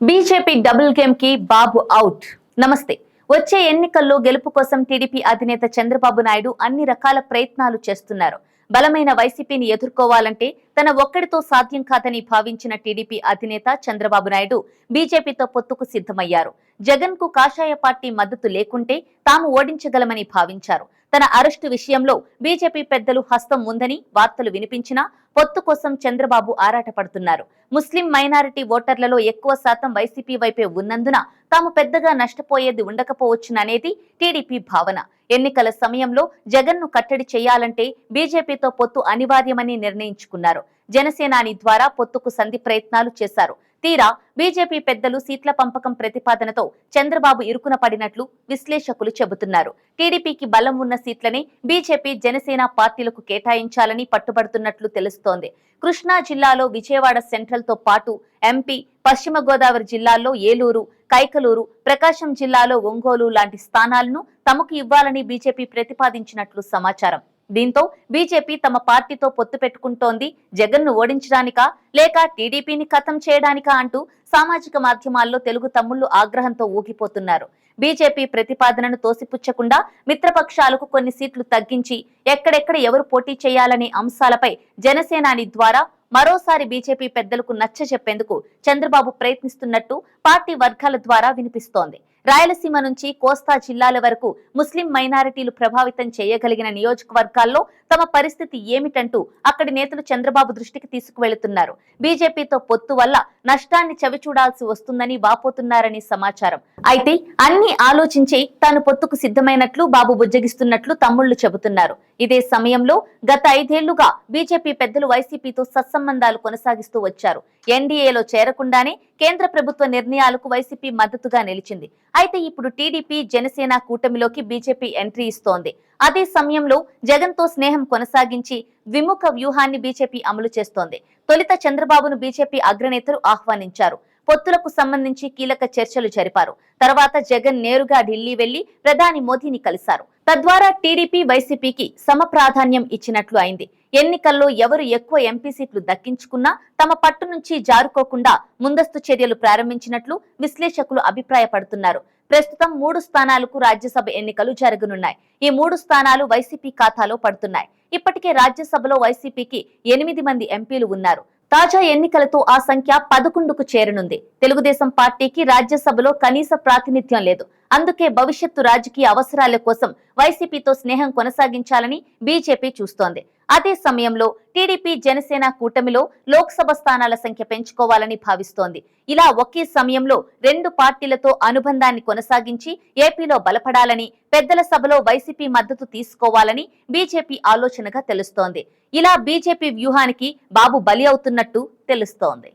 BJP double గేమ్కి Babu out. నమస్తే. వచ్చే ఎన్నికల్లో గెలుపు కోసం టీడీపీ అధినేత చంద్రబాబు నాయుడు అన్ని రకాల ప్రయత్నాలు చేస్తున్నారు. బలమైన వైసీపీని ఎదుర్కోవాలంటే తన ఒక్కడితో సాధ్యం కాదని భావించిన టీడీపీ అధినేత చంద్రబాబు నాయుడు బీజేపీతో పొత్తుకు సిద్ధమయ్యారు. జగన్కు కాషాయ పార్టీ మద్దతు లేకుంటే తాము ఓడించగలమని భావించారు. తన అరెస్టు విషయంలో బీజేపీ పెద్దలు హస్తం ఉందని వార్తలు వినిపించినా పొత్తు కోసం చంద్రబాబు ఆరాటపడుతున్నారు. ముస్లిం మైనారిటీ ఓటర్లలో ఎక్కువ శాతం వైసీపీ వైపే ఉన్నందున తాము పెద్దగా నష్టపోయేది ఉండకపోవచ్చుననేది టీడీపీ భావన. ఎన్నికల సమయంలో జగన్ను కట్టడి చేయాలంటే బీజేపీతో పొత్తు అనివార్యమని నిర్ణయించుకున్నారు. జనసేనాని ద్వారా పొత్తుకు సంధి ప్రయత్నాలు చేశారు. తీరా బీజేపీ పెద్దలు సీట్ల పంపకం ప్రతిపాదనతో చంద్రబాబు ఇరుకున పడినట్లు విశ్లేషకులు చెబుతున్నారు. టీడీపీకి బలం ఉన్న సీట్లని బీజేపీ జనసేన పార్టీలకు కేటాయించాలని పట్టుబడుతున్నట్లు తెలుస్తోంది. కృష్ణా జిల్లాలో విజయవాడ సెంట్రల్తో పాటు ఎంపీ పశ్చిమ గోదావరి జిల్లాల్లో ఏలూరు కైకలూరు ప్రకాశం జిల్లాలో ఒంగోలు లాంటి స్థానాలను తమకు ఇవ్వాలని బీజేపీ ప్రతిపాదించినట్లు సమాచారం. దీంతో బీజేపీ తమ పార్టీతో పొత్తు పెట్టుకుంటోంది. జగన్ను ఓడించడానికా లేక టీడీపీని ఖతం చేయడానికా అంటూ సామాజిక మాధ్యమాల్లో తెలుగు తమ్ముళ్ళు ఆగ్రహంతో ఊగిపోతున్నారు. బీజేపీ ప్రతిపాదనను తోసిపుచ్చకుండా మిత్రపక్షాలకు కొన్ని సీట్లు తగ్గించి ఎక్కడెక్కడ ఎవరు పోటీ చేయాలనే అంశాలపై జనసేనాని ద్వారా మరోసారి బీజేపీ పెద్దలకు నచ్చ చెప్పేందుకు చంద్రబాబు ప్రయత్నిస్తున్నట్టు పార్టీ వర్గాల ద్వారా వినిపిస్తోంది. రాయలసీమ నుంచి కోస్తా జిల్లాల వరకు ముస్లిం మైనారిటీలు ప్రభావితం చేయగలిగిన నియోజకవర్గాల్లో తమ పరిస్థితి ఏమిటంటూ అక్కడి నేతలు చంద్రబాబు దృష్టికి తీసుకువెళుతున్నారు. బీజేపీతో పొత్తు వల్ల నష్టాన్ని చవిచూడాల్సి వస్తుందని వాపోతున్నారని సమాచారం. అయితే అన్ని ఆలోచించి తాను పొత్తుకు సిద్ధమైనట్లు బాబు బుజ్జగిస్తున్నట్లు తమ్ముళ్ళు చెబుతున్నారు. ఇదే సమయంలో గత ఐదేళ్ళుగా బీజేపీ పెద్దలు వైసీపీతో సత్సంబంధాలు కొనసాగిస్తూ వచ్చారు. ఎన్డీఏలో చేరకుండానే కేంద్ర ప్రభుత్వ నిర్ణయాలకు వైసీపీ మద్దతుగా నిలిచింది. అయితే ఇప్పుడు టీడీపీ జనసేన కూటమిలోకి బీజేపీ ఎంట్రీ ఇస్తోంది. అదే సమయంలో జగన్తో స్నేహం కొనసాగించి విముఖ వ్యూహాన్ని బీజేపీ అమలు చేస్తోంది. తొలిత చంద్రబాబును బీజేపీ అగ్రనేతలు ఆహ్వానించారు. పొత్తులకు సంబంధించి కీలక చర్చలు జరిపారు. తర్వాత జగన్ నేరుగా ఢిల్లీ వెళ్ళి ప్రధాని మోదీని కలిశారు. తద్వారా టీడీపీ వైసీపీకి సమప్రాధాన్యం ఇచ్చినట్లు అయింది. ఎన్నికల్లో ఎవరు ఎక్కువ ఎంపీ సీట్లు దక్కించుకున్నా తమ పట్టు నుంచి జారుకోకుండా ముందస్తు చర్యలు ప్రారంభించినట్లు విశ్లేషకులు అభిప్రాయపడుతున్నారు. ప్రస్తుతం మూడు స్థానాలకు రాజ్యసభ ఎన్నికలు జరగనున్నాయి. ఈ మూడు స్థానాలు వైసీపీ ఖాతాలో పడుతున్నాయి. ఇప్పటికే రాజ్యసభలో వైసీపీకి ఎనిమిది మంది ఎంపీలు ఉన్నారు. తాజా ఎన్నికలతో ఆ సంఖ్య పదకొండుకు చేరనుంది. తెలుగుదేశం పార్టీకి రాజ్యసభలో కనీస ప్రాతినిధ్యం లేదు. అందుకే భవిష్యత్తు రాజకీయ అవసరాల కోసం వైసీపీతో స్నేహం కొనసాగించాలని బీజేపీ చూస్తోంది. అదే సమయంలో టీడీపీ జనసేన కూటమిలో లోక్సభ స్థానాల సంఖ్య పెంచుకోవాలని భావిస్తోంది. ఇలా ఒకే సమయంలో రెండు పార్టీలతో అనుబంధాన్ని కొనసాగించి ఏపీలో బలపడాలని పెద్దల సభలో వైసీపీ మద్దతు తీసుకోవాలని బీజేపీ ఆలోచనగా తెలుస్తోంది. ఇలా బీజేపీ వ్యూహానికి బాబు బలి అవుతున్నట్టు తెలుస్తోంది.